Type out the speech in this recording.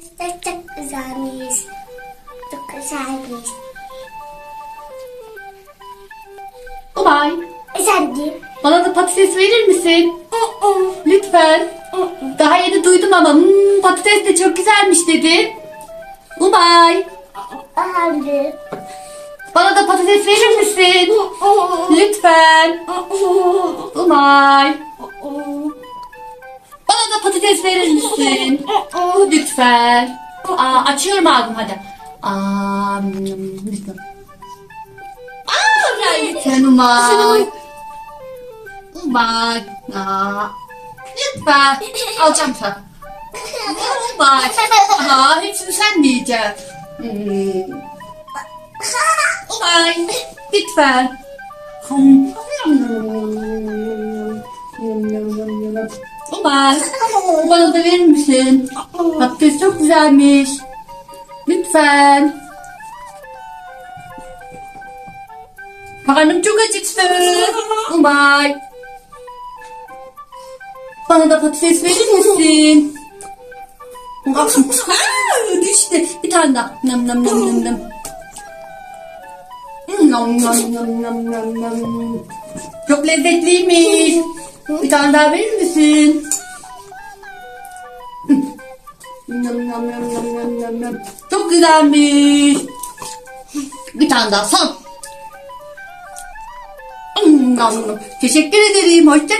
Çok çok güzelmiş. Çok güzelmiş. Umay, Efendim? bana da patates verir misin? Lütfen. Daha yeni duydum ama hmm, patates de çok güzelmiş dedi. Umay, Efendim? bana da patates verir misin? Lütfen. Umay, bana da patates verir misin? Lütfen. Aa, açıyorum ağzımı hadi. Aa, lütfen. Aa, lütfen Umay. Umay. Aa, lütfen. Alacağım sen. Umay. Aa, hepsini sen yiyeceksin. Hmm. Umay. Lütfen. Umay. Bana da verir misin? Patates çok güzelmiş. Lütfen. Karnım çok acıktı. Umay. Bana da patates verir misin? Düştü. Bir tane daha. Nam nam nam nam nam. Nam nam nam nam nam nam. Çok lezzetliymiş. Bir tane daha verir misin? Nam. Çok güzelmiş. Bir tane daha son. Nam nam. Teşekkür ederim. Hoşça.